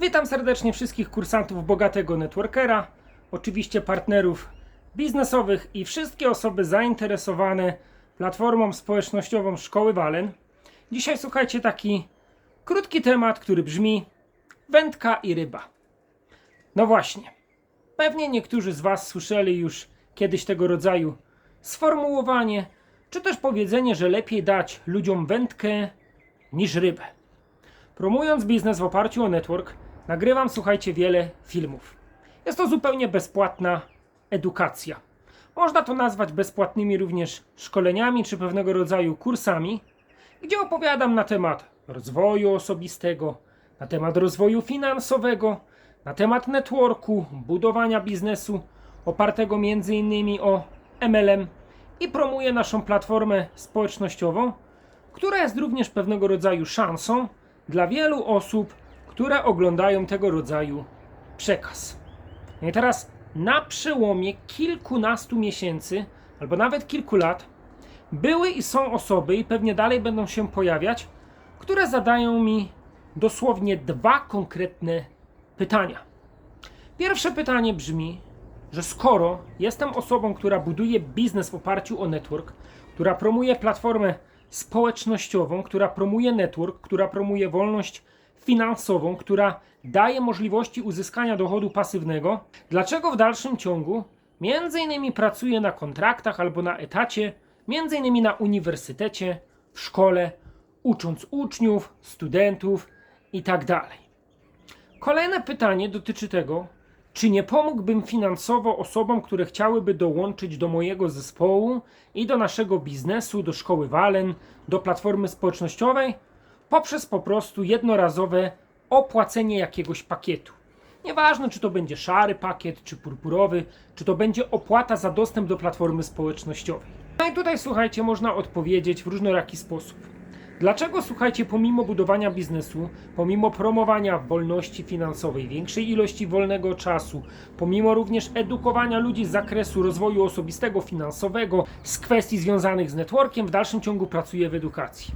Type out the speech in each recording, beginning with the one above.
Witam serdecznie wszystkich kursantów Bogatego Networkera, oczywiście partnerów biznesowych i wszystkie osoby zainteresowane platformą społecznościową Szkoły Walen. Dzisiaj słuchajcie taki krótki temat, który brzmi wędka i ryba. No właśnie, pewnie niektórzy z Was słyszeli już kiedyś tego rodzaju sformułowanie, czy też powiedzenie, że lepiej dać ludziom wędkę niż rybę. Promując biznes w oparciu o network, nagrywam, słuchajcie, wiele filmów. Jest to zupełnie bezpłatna edukacja. Można to nazwać bezpłatnymi również szkoleniami czy pewnego rodzaju kursami, gdzie opowiadam na temat rozwoju osobistego, na temat rozwoju finansowego, na temat networku, budowania biznesu opartego m.in. o MLM i promuję naszą platformę społecznościową, która jest również pewnego rodzaju szansą dla wielu osób, które oglądają tego rodzaju przekaz. No I teraz na przełomie kilkunastu miesięcy, albo nawet kilku lat, były i są osoby, i pewnie dalej będą się pojawiać, które zadają mi dosłownie dwa konkretne pytania. Pierwsze pytanie brzmi, że skoro jestem osobą, która buduje biznes w oparciu o network, która promuje platformę społecznościową, która promuje network, która promuje wolność finansową, która daje możliwości uzyskania dochodu pasywnego, dlaczego w dalszym ciągu? Między innymi pracuję na kontraktach albo na etacie, między innymi na uniwersytecie, w szkole, ucząc uczniów, studentów i tak. Kolejne pytanie dotyczy tego, czy nie pomógłbym finansowo osobom, które chciałyby dołączyć do mojego zespołu i do naszego biznesu, do szkoły Walen, do platformy społecznościowej, poprzez po prostu jednorazowe opłacenie jakiegoś pakietu. Nieważne, czy to będzie szary pakiet, czy purpurowy, czy to będzie opłata za dostęp do platformy społecznościowej. No i tutaj słuchajcie, można odpowiedzieć w różnoraki sposób. Dlaczego, słuchajcie, pomimo budowania biznesu, pomimo promowania wolności finansowej, większej ilości wolnego czasu, pomimo również edukowania ludzi z zakresu rozwoju osobistego, finansowego, z kwestii związanych z networkiem, w dalszym ciągu pracuję w edukacji?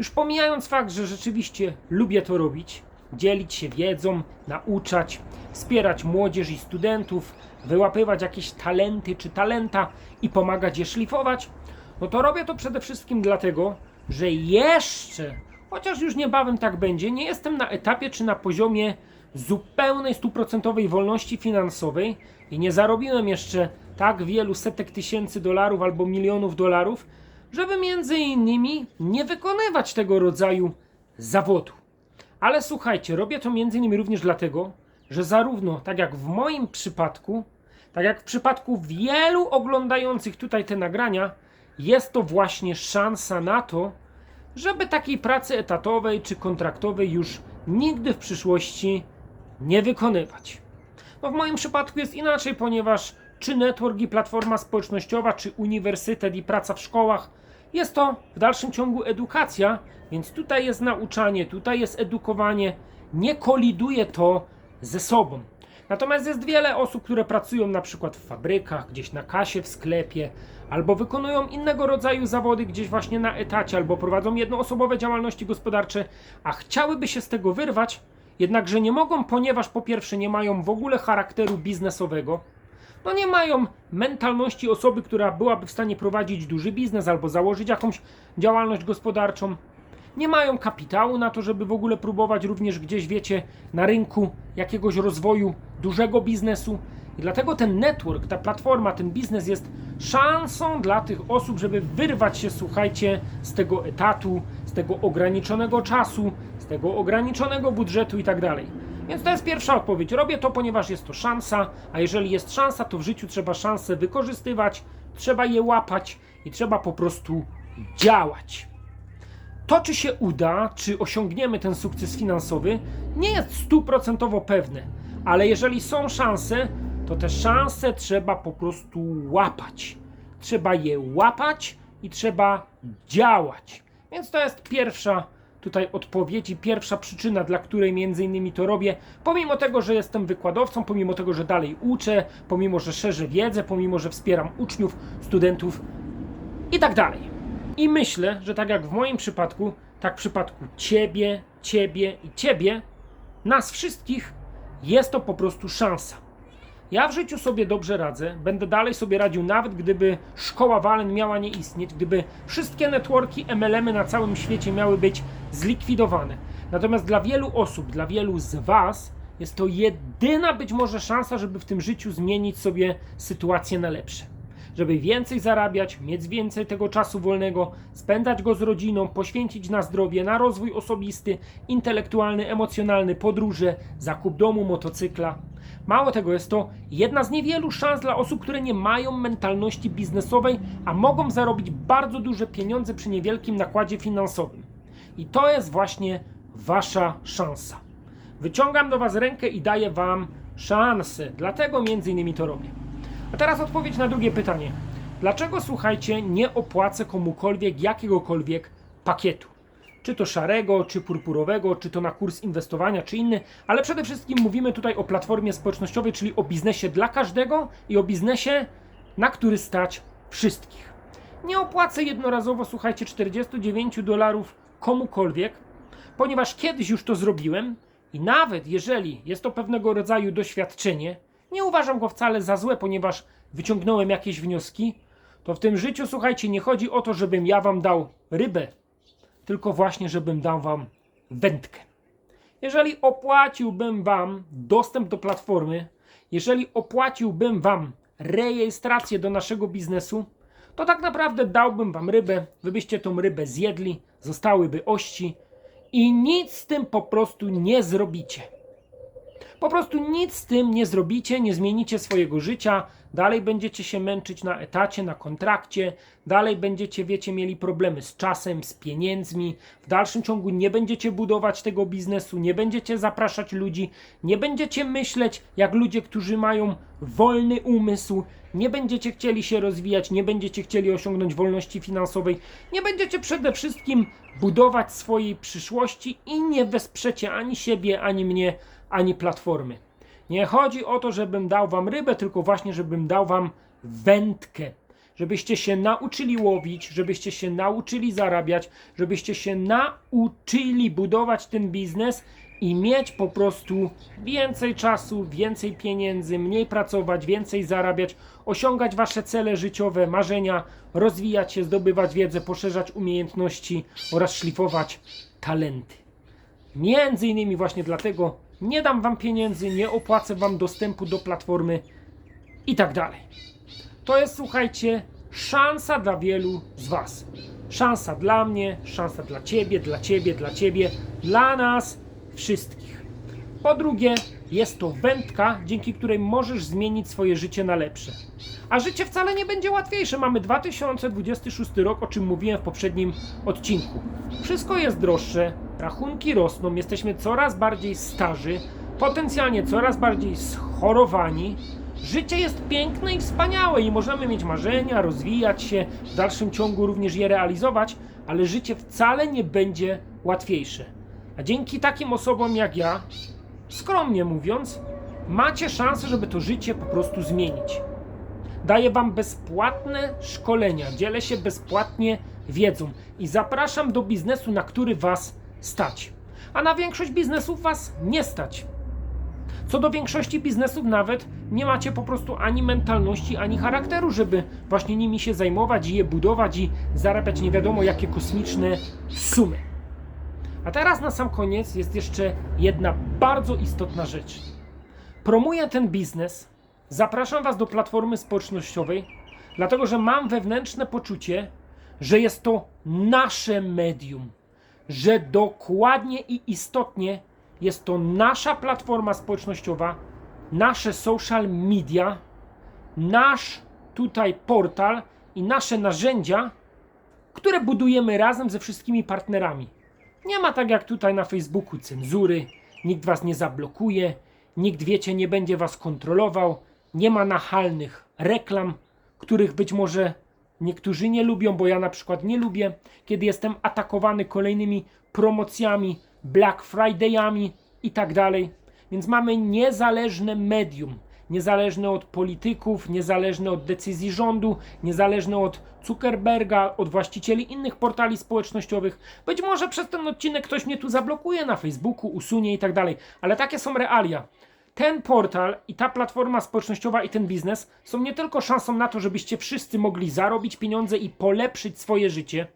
Już pomijając fakt, że rzeczywiście lubię to robić, dzielić się wiedzą, nauczać, wspierać młodzież i studentów, wyłapywać jakieś talenty czy talenta i pomagać je szlifować, no to robię to przede wszystkim dlatego, że jeszcze, chociaż już niebawem tak będzie, nie jestem na etapie czy na poziomie zupełnej, stuprocentowej wolności finansowej i nie zarobiłem jeszcze tak wielu setek tysięcy dolarów albo milionów dolarów, żeby między innymi nie wykonywać tego rodzaju zawodu. Ale słuchajcie, robię to między innymi również dlatego, że zarówno tak jak w moim przypadku, tak jak w przypadku wielu oglądających tutaj te nagrania, jest to właśnie szansa na to, żeby takiej pracy etatowej czy kontraktowej już nigdy w przyszłości nie wykonywać. No w moim przypadku jest inaczej, ponieważ czy network i platforma społecznościowa, czy uniwersytet i praca w szkołach, jest to w dalszym ciągu edukacja, więc tutaj jest nauczanie, tutaj jest edukowanie, nie koliduje to ze sobą. Natomiast jest wiele osób, które pracują na przykład w fabrykach, gdzieś na kasie w sklepie, albo wykonują innego rodzaju zawody gdzieś właśnie na etacie, albo prowadzą jednoosobowe działalności gospodarcze, a chciałyby się z tego wyrwać, jednakże nie mogą, ponieważ po pierwsze nie mają w ogóle charakteru biznesowego, no nie mają mentalności osoby, która byłaby w stanie prowadzić duży biznes albo założyć jakąś działalność gospodarczą. Nie mają kapitału na to, żeby w ogóle próbować również gdzieś, wiecie, na rynku jakiegoś rozwoju dużego biznesu. I dlatego ten network, ta platforma, ten biznes jest szansą dla tych osób, żeby wyrwać się, słuchajcie, z tego etatu, z tego ograniczonego czasu, z tego ograniczonego budżetu i tak dalej. Więc to jest pierwsza odpowiedź. Robię to, ponieważ jest to szansa, a jeżeli jest szansa, to w życiu trzeba szanse wykorzystywać, trzeba je łapać i trzeba po prostu działać. To, czy się uda, czy osiągniemy ten sukces finansowy, nie jest stuprocentowo pewne, ale jeżeli są szanse, to te szanse trzeba po prostu łapać. Trzeba je łapać i trzeba działać. Więc to jest pierwsza tutaj odpowiedź i pierwsza przyczyna, dla której między innymi to robię. Pomimo tego, że jestem wykładowcą, pomimo tego, że dalej uczę, pomimo, że szerzę wiedzę, pomimo, że wspieram uczniów, studentów i tak dalej. I myślę, że tak jak w moim przypadku, tak w przypadku ciebie, ciebie i ciebie, nas wszystkich jest to po prostu szansa. Ja w życiu sobie dobrze radzę, będę dalej sobie radził, nawet gdyby szkoła Walen miała nie istnieć, gdyby wszystkie networki, MLM-y na całym świecie miały być zlikwidowane. Natomiast dla wielu osób, dla wielu z Was jest to jedyna być może szansa, żeby w tym życiu zmienić sobie sytuację na lepsze. Żeby więcej zarabiać, mieć więcej tego czasu wolnego, spędzać go z rodziną, poświęcić na zdrowie, na rozwój osobisty, intelektualny, emocjonalny, podróże, zakup domu, motocykla. Mało tego, jest to jedna z niewielu szans dla osób, które nie mają mentalności biznesowej, a mogą zarobić bardzo duże pieniądze przy niewielkim nakładzie finansowym. I to jest właśnie Wasza szansa. Wyciągam do Was rękę i daję Wam szansę, dlatego między innymi to robię. A teraz odpowiedź na drugie pytanie. Dlaczego, słuchajcie, nie opłacę komukolwiek jakiegokolwiek pakietu? Czy to szarego, czy purpurowego, czy to na kurs inwestowania, czy inny, ale przede wszystkim mówimy tutaj o platformie społecznościowej, czyli o biznesie dla każdego i o biznesie, na który stać wszystkich. Nie opłacę jednorazowo, słuchajcie, 49 dolarów komukolwiek, ponieważ kiedyś już to zrobiłem i nawet jeżeli jest to pewnego rodzaju doświadczenie, nie uważam go wcale za złe, ponieważ wyciągnąłem jakieś wnioski, to w tym życiu, słuchajcie, nie chodzi o to, żebym ja wam dał rybę, tylko właśnie, żebym dał wam wędkę. Jeżeli opłaciłbym wam dostęp do platformy, jeżeli opłaciłbym wam rejestrację do naszego biznesu, to tak naprawdę dałbym wam rybę, wy byście tą rybę zjedli, zostałyby ości i nic z tym po prostu nie zrobicie. Po prostu nic z tym nie zrobicie, nie zmienicie swojego życia, dalej będziecie się męczyć na etacie, na kontrakcie, dalej będziecie, wiecie, mieli problemy z czasem, z pieniędzmi, w dalszym ciągu nie będziecie budować tego biznesu, nie będziecie zapraszać ludzi, nie będziecie myśleć jak ludzie, którzy mają wolny umysł, nie będziecie chcieli się rozwijać, nie będziecie chcieli osiągnąć wolności finansowej, nie będziecie przede wszystkim budować swojej przyszłości i nie wesprzecie ani siebie, ani mnie, ani platformy. Nie chodzi o to, żebym dał wam rybę, tylko właśnie, żebym dał wam wędkę. Żebyście się nauczyli łowić, żebyście się nauczyli zarabiać, żebyście się nauczyli budować ten biznes i mieć po prostu więcej czasu, więcej pieniędzy, mniej pracować, więcej zarabiać, osiągać wasze cele życiowe, marzenia, rozwijać się, zdobywać wiedzę, poszerzać umiejętności oraz szlifować talenty. Między innymi właśnie dlatego nie dam wam pieniędzy, nie opłacę wam dostępu do platformy i tak dalej. To jest, słuchajcie, szansa dla wielu z was. Szansa dla mnie, szansa dla ciebie, dla ciebie, dla ciebie, dla nas wszystkich. Po drugie, jest to wędka, dzięki której możesz zmienić swoje życie na lepsze. A życie wcale nie będzie łatwiejsze. Mamy 2026 rok, o czym mówiłem w poprzednim odcinku. Wszystko jest droższe, rachunki rosną, jesteśmy coraz bardziej starzy, potencjalnie coraz bardziej schorowani. Życie jest piękne i wspaniałe i możemy mieć marzenia, rozwijać się, w dalszym ciągu również je realizować, ale życie wcale nie będzie łatwiejsze. A dzięki takim osobom jak ja, skromnie mówiąc, macie szansę, żeby to życie po prostu zmienić. Daję Wam bezpłatne szkolenia, dzielę się bezpłatnie wiedzą i zapraszam do biznesu, na który Was stać. A na większość biznesów Was nie stać. Co do większości biznesów, nawet nie macie po prostu ani mentalności, ani charakteru, żeby właśnie nimi się zajmować i je budować i zarabiać nie wiadomo jakie kosmiczne sumy. A teraz na sam koniec jest jeszcze jedna bardzo istotna rzecz. Promuję ten biznes, zapraszam Was do platformy społecznościowej, dlatego że mam wewnętrzne poczucie, że jest to nasze medium, że dokładnie i istotnie jest to nasza platforma społecznościowa, nasze social media, nasz tutaj portal i nasze narzędzia, które budujemy razem ze wszystkimi partnerami. Nie ma tak jak tutaj na Facebooku cenzury, nikt was nie zablokuje, nikt wiecie nie będzie was kontrolował, nie ma nachalnych reklam, których być może niektórzy nie lubią, bo ja na przykład nie lubię, kiedy jestem atakowany kolejnymi promocjami, Black Fridayami i tak dalej. Więc mamy niezależne medium, niezależny od polityków, niezależny od decyzji rządu, niezależny od Zuckerberga, od właścicieli innych portali społecznościowych. Być może przez ten odcinek ktoś mnie tu zablokuje na Facebooku, usunie i tak dalej, ale takie są realia. Ten portal i ta platforma społecznościowa i ten biznes są nie tylko szansą na to, żebyście wszyscy mogli zarobić pieniądze i polepszyć swoje życie.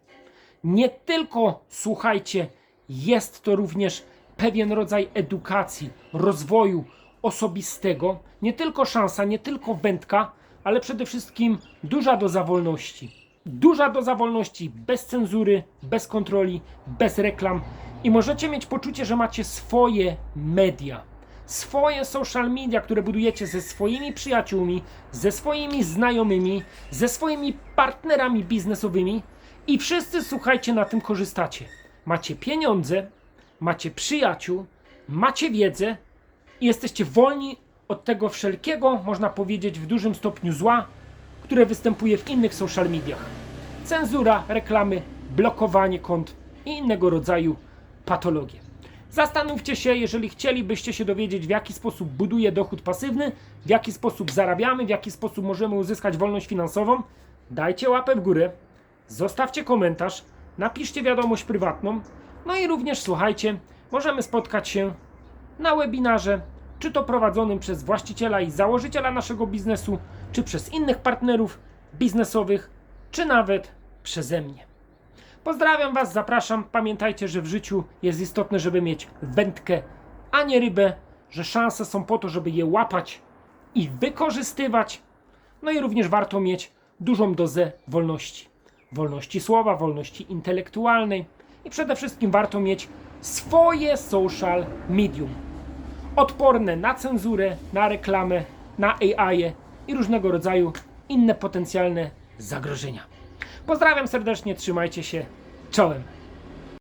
Nie tylko, słuchajcie, jest to również pewien rodzaj edukacji, rozwoju osobistego. Nie tylko szansa, nie tylko wędka, ale przede wszystkim duża doza wolności. Duża doza wolności, bez cenzury, bez kontroli, bez reklam i możecie mieć poczucie, że macie swoje media swoje social media, które budujecie ze swoimi przyjaciółmi, ze swoimi znajomymi, ze swoimi partnerami biznesowymi i wszyscy słuchajcie, na tym korzystacie. Macie pieniądze, macie przyjaciół, macie wiedzę i jesteście wolni od tego wszelkiego, można powiedzieć, w dużym stopniu zła, które występuje w innych social mediach. Cenzura, reklamy, blokowanie kont i innego rodzaju patologie. Zastanówcie się, jeżeli chcielibyście się dowiedzieć, w jaki sposób buduje dochód pasywny, w jaki sposób zarabiamy, w jaki sposób możemy uzyskać wolność finansową, dajcie łapę w górę, zostawcie komentarz, napiszcie wiadomość prywatną, no i również słuchajcie, możemy spotkać się na webinarze, czy to prowadzonym przez właściciela i założyciela naszego biznesu, czy przez innych partnerów biznesowych, czy nawet przeze mnie. Pozdrawiam Was, zapraszam. Pamiętajcie, że w życiu jest istotne, żeby mieć wędkę, a nie rybę, że szanse są po to, żeby je łapać i wykorzystywać. No i również warto mieć dużą dozę wolności. Wolności słowa, wolności intelektualnej i przede wszystkim warto mieć swoje social medium. Odporne na cenzurę, na reklamę, na AI i różnego rodzaju inne potencjalne zagrożenia. Pozdrawiam serdecznie, trzymajcie się. Czołem.